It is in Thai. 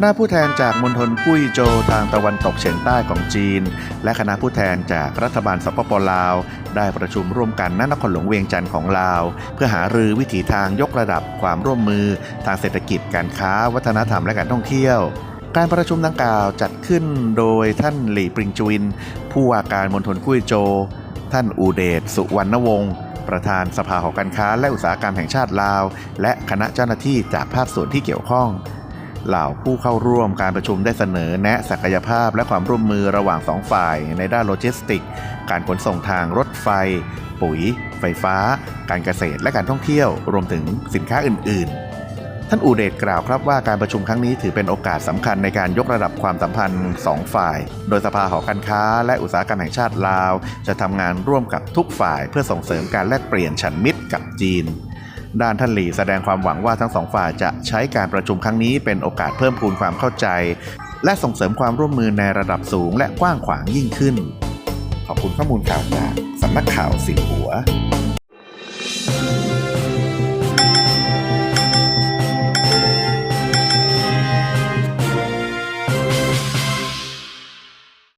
คณะผู้แทนจากมณฑลกุ้ยโจวทางตะวันตกเฉียงใต้ของจีน และคณะผู้แทนจากรัฐบาลสปปลาว ได้ประชุมร่วมกันณนครหลวงเวียงจันทร์ของลาว เพื่อหารือวิถีทางยกระดับความร่วมมือ ทางเศรษฐกิจการค้า วัฒนธรรมและการท่องเที่ยวการประชุมดังกล่าวจัดขึ้นโดยท่านหลี่ปริงจุวิน ผู้ว่าการมณฑลกุ้ยโจ ท่านอูเดชสุวรรณวงศ์ประธานสภาหอการค้าและอุตสาหกรรมแห่งชาติลาว และคณะเจ้าหน้าที่จากภาคส่วนที่เกี่ยวข้อง เหล่าผู้เข้าร่วมการประชุมได้เสนอแนะศักยภาพและความร่วมมือระหว่างสองฝ่าย ในด้านโลจิสติก การขนส่งทางรถไฟ ปุ๋ย ไฟฟ้า การเกษตรและการท่องเที่ยว รวมถึงสินค้าอื่น ๆ ท่านอูเดชกล่าวครับว่าการประชุมครั้งนี้ถือเป็นโอกาสสำคัญในการยกระดับความสัมพันธ์สองฝ่าย โดยสภาหอการค้า และอุตสาหกรรมแห่งชาติลาว จะทำงานร่วมกับทุกฝ่าย เพื่อส่งเสริมการแลกเปลี่ยนฉันมิตรกับจีน ด้านท่านหลีแสดงความหวังว่าทั้งสองฝ่ายจะใช้การประชุมครั้งนี้เป็นโอกาสเพิ่มพูนความเข้าใจ และส่งเสริมความร่วมมือในระดับสูงและกว้างขวางยิ่งขึ้น ขอบคุณข้อมูลข่าวจากสำนักข่าวสิงหัว